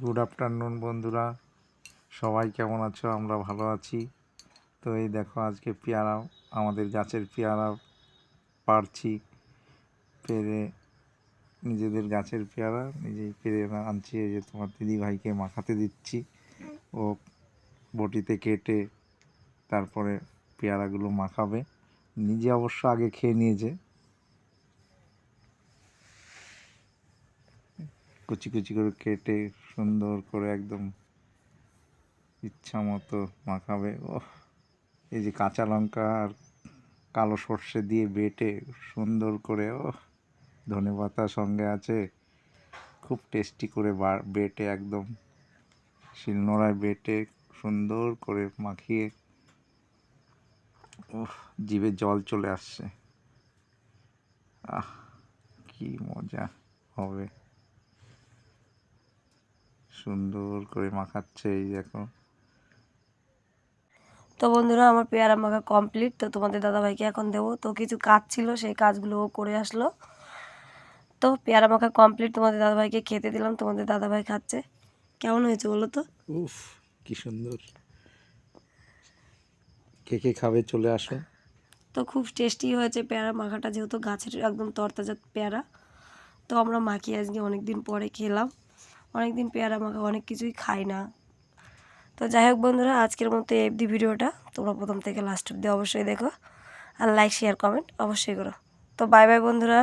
Good afternoon বন্ধুরা। সবাই কেমন আছো? আমরা ভালো আছি। তো এই দেখো, আজকে পেয়ারা, আমাদের গাছের পেয়ারা পারছি পেরে নিজেদের গাছের পেয়ারা নিজেই পেরে আনছি। এই যে তোমার দিদি ভাইকে মাখাতে দিচ্ছি। ও বটিতে কেটে তারপরে পেয়ারাগুলো মাখাবে। নিজে অবশ্য আগে খেয়ে নিয়েছে। কুচি কুচি করে কেটে সুন্দর করে একদম ইচ্ছা মতো মাখাবে। ও এই যে কাঁচা লঙ্কা আর কালো সর্ষে দিয়ে বেটে সুন্দর করে ও ধনে পাতা সঙ্গে আছে, খুব টেস্টি করে বেটে একদম শিলনোড়ায় বেটে সুন্দর করে মাখিয়ে ও জিভে জল চলে আসছে। আহ, কি মজা হবে। সুন্দর করে মাখাচ্ছে এই দেখো। তো বন্ধুরা আমার পেয়ারা মাখা কমপ্লিট তো তোমাদের দাদাভাইকে এখন দেবো। তো কিছু কাজ ছিল সেই কাজগুলো ও করে আসলো। তো পেয়ারা মাখা কমপ্লিট তোমাদের দাদাভাইকে খেতে দিলাম। তোমাদের দাদাভাই খাচ্ছে। কেমন হয়েছে বলো তো? উফ কি সুন্দর। কে কে খাবে চলে আসো। তো খুব টেস্টি হয়েছে পেয়ারা মাখাটা যেহেতু গাছের একদম তরতাজা পেয়ারা। তো আমরা মাখিয়ে আজকে অনেক দিন পরে খেলাম। অনেক দিন পেয়ারা মাখা অনেক কিছুই খাই না। তো যাই হোক বন্ধুরা, আজকের মতো অবধি ভিডিওটা। তোমরা প্রথম থেকে লাস্ট অবধি অবশ্যই দেখো। আর লাইক শেয়ার কমেন্ট অবশ্যই করো। তো বাই বাই বন্ধুরা।